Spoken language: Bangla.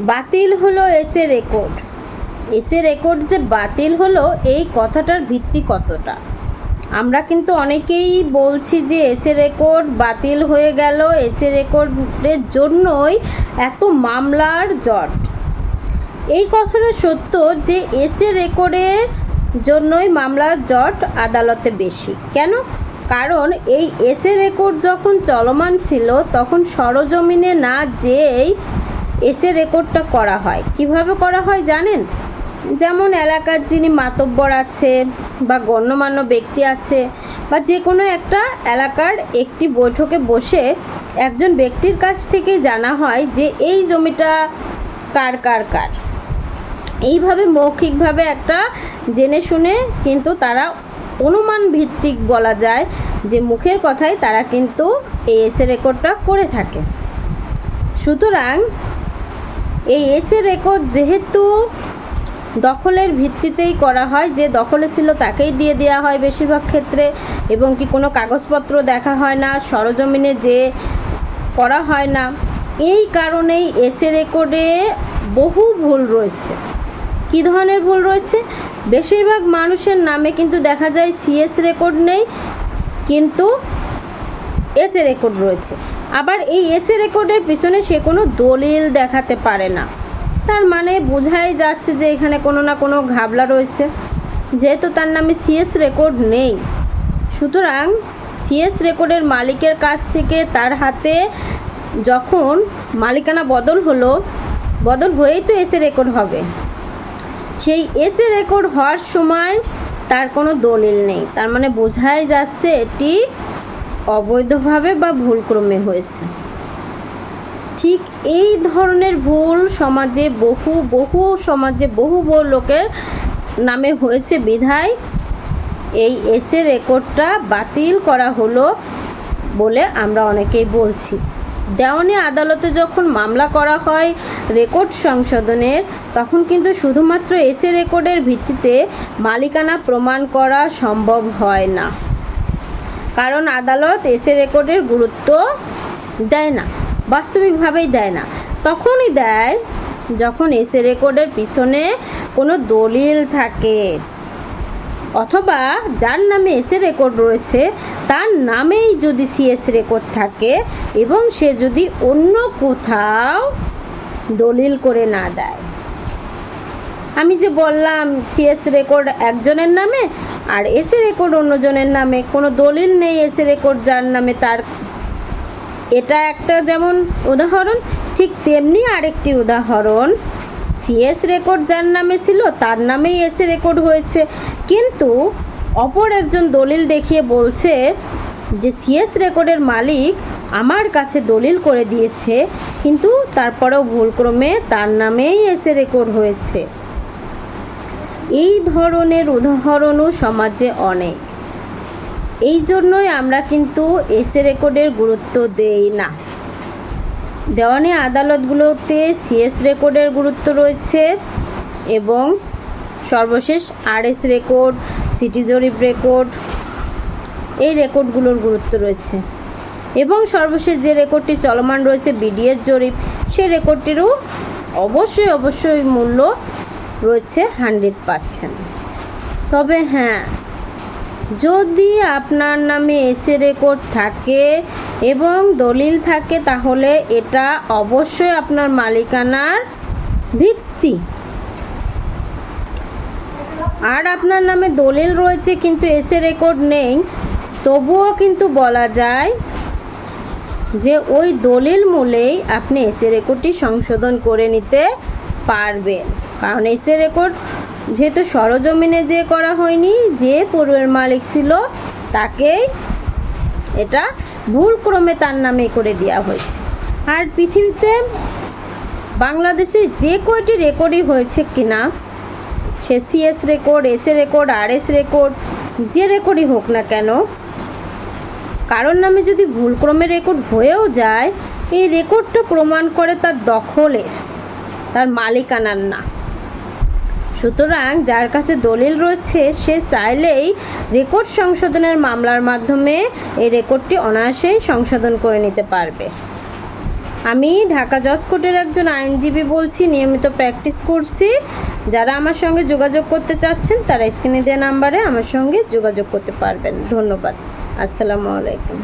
বাতিল হলো এসে রেকর্ড। এসে রেকর্ড যে বাতিল হলো, এই কথাটার ভিত্তি কতটা? আমরা কিন্তু অনেকেই বলছি যে এসে রেকর্ড বাতিল হয়ে গেল, এসে রেকর্ডের জন্যই এত মামলার জট। এই কথাটা সত্য যে এসে রেকর্ডের জন্যই মামলার জট আদালতে বেশি। কেন? কারণ এই এসে রেকর্ড যখন চলমান ছিল, তখন সরজমিনে না যেয়েই এসে রেকর্ডটা করা হয়। কীভাবে করা হয় জানেন? যেমন এলাকার যিনি মাতব্বর আছে বা গণ্যমান্য ব্যক্তি আছে বা যে কোনো একটা এলাকার একটি বৈঠকে বসে একজন ব্যক্তির কাছ থেকে জানা হয় যে এই জমিটা কার কার কার। এইভাবে মৌখিকভাবে একটা জেনে শুনে কিন্তু তারা অনুমান ভিত্তিক বলা যায় যে মুখের কথাই তারা কিন্তু এই এসে রেকর্ডটা করে থাকে। সুতরাং এই এসে রেকর্ড যেহেতু দখলের ভিত্তিতেই করা হয়, যে দখলে ছিল তাকেই দিয়ে দেওয়া হয় বেশিরভাগ ক্ষেত্রে এবং কি কোনো কাগজপত্র দেখা হয় না, সরজমিনে যে করা হয় না। এই কারণেই এসে রেকর্ডে বহু ভুল রয়েছে। কী ধরনের ভুল রয়েছে? বেশিরভাগ মানুষের নামে কিন্তু দেখা যায় সিএস রেকর্ড নেই, কিন্তু এসে রেকর্ড রয়েছে। আবার এই এসে রেকর্ডের পিছনে সে কোনো দলিল দেখাতে পারে না। তার মানে বোঝাই যাচ্ছে যে এখানে কোনো না কোনো ঘাবলা রয়েছে। যেহেতু তার নামে সিএস রেকর্ড নেই। সুতরাং সিএস রেকর্ডের মালিকের কাছ থেকে তার হাতে যখন মালিকানা বদল হলো, বদল হয়েই তো এসে রেকর্ড হবে। সেই এসে রেকর্ড হওয়ার সময় তার কোনো দলিল নেই। তার মানে বোঝাই যাচ্ছে এটি অবৈধভাবে বা ভুলক্রমে হয়েছে। ঠিক এই ধরনের ভুল সমাজে বহু বহু সমাজে বহু বহু লোকের নামে হয়েছে বিধায় এই এসে রেকর্ডটা বাতিল করা হলো বলে আমরা অনেকেই বলছি। দেওয়ানি আদালতে যখন মামলা করা হয় রেকর্ড সংশোধনের, তখন কিন্তু শুধুমাত্র এসে রেকর্ডের ভিত্তিতে মালিকানা প্রমাণ করা সম্ভব হয় না। কারণ আদালত এসে রেকর্ডের গুরুত্ব দেয় না, বাস্তবিকভাবেই দেয় না। তখনই দেয় যখন এসে রেকর্ডের পিছনে কোনো দলিল থাকে। অথবা যার নামে এসে রেকর্ড রয়েছে, তার নামেই যদি সিএস রেকর্ড থাকে এবং সে যদি অন্য কোথাও দলিল করে না দেয়। আমি যে বললাম সিএস রেকর্ড একজনের নামে আর এসে রেকর্ড অন্যজনের নামে, কোনো দলিল নেই এসে রেকর্ড যার নামে তার। এটা একটা যেমন উদাহরণ, ঠিক তেমনি আরেকটি উদাহরণ সিএস রেকর্ড যার নামে ছিল, তার নামেই এসে রেকর্ড হয়েছে। কিন্তু অপর একজন দলিল দেখিয়ে বলছে যে সিএস রেকর্ডের মালিক আমার কাছে দলিল করে দিয়েছে, কিন্তু তারপরেও ভুলক্রমে তার নামেই এসে রেকর্ড হয়েছে। এই ধরনের উদাহরণও সমাজে অনেক। এই জন্যই আমরা কিন্তু এসে রেকর্ডের গুরুত্ব দেই না। দেওয়ানি আদালতগুলোতে সিএস রেকর্ডের গুরুত্ব রয়েছে এবং সর্বশেষ আরএস রেকর্ড, সিটি জরিপ রেকর্ড, এই রেকর্ডগুলোর গুরুত্ব রয়েছে। এবং সর্বশেষ যে রেকর্ডটি চলমান রয়েছে, বিডিএস জরিপ, সেই রেকর্ডটিরও অবশ্যই অবশ্যই মূল্য রয়েছে হান্ড্রেড পারসেন্ট। তবে হ্যাঁ যদি আপনার নামে এসে রেকর্ড থাকে এবং দলিল থাকে, তাহলে এটা অবশ্যই আপনার মালিকানার ভিত্তি। আর আপনার নামে দলিল রয়েছে কিন্তু এসে রেকর্ড নেই, তবুও কিন্তু বলা যায় যে ওই দলিল মূলেই আপনি এসে রেকর্ডটি সংশোধন করে নিতে পারবেন। কারণ এসে রেকর্ড যেহেতু সরজমিনে যে করা হয়নি, যে পূর্বের মালিক ছিল তাকেই এটা ভুলক্রমে তার নামে করে দেওয়া হয়েছে। আর পৃথিবীতে বাংলাদেশে যে কয়টি রেকর্ডই হয়েছে কিনা, সে CS record SA record R S record যে রেকর্ডই হোক না কেন, কারোর নামে যদি ভুলক্রমে রেকর্ড হয়েও যায়, এই রেকর্ডটা প্রমাণ করে তার দখলের, তার মালিকানার না। সুতরাং যার কাছে দলিল রয়েছে, সে চাইলেই রেকর্ড সংশোধনের মামলার মাধ্যমে এই রেকর্ডটি অনায়াসেই সংশোধন করে নিতে পারবে। আমি ঢাকা জজ কোর্টের একজন আইনজীবী বলছি, নিয়মিত প্র্যাকটিস করছি। যারা আমার সঙ্গে যোগাযোগ করতে চাচ্ছেন, তারা স্ক্রিনে দেওয়া নাম্বারে আমার সঙ্গে যোগাযোগ করতে পারবেন। ধন্যবাদ। আসসালামু আলাইকুম।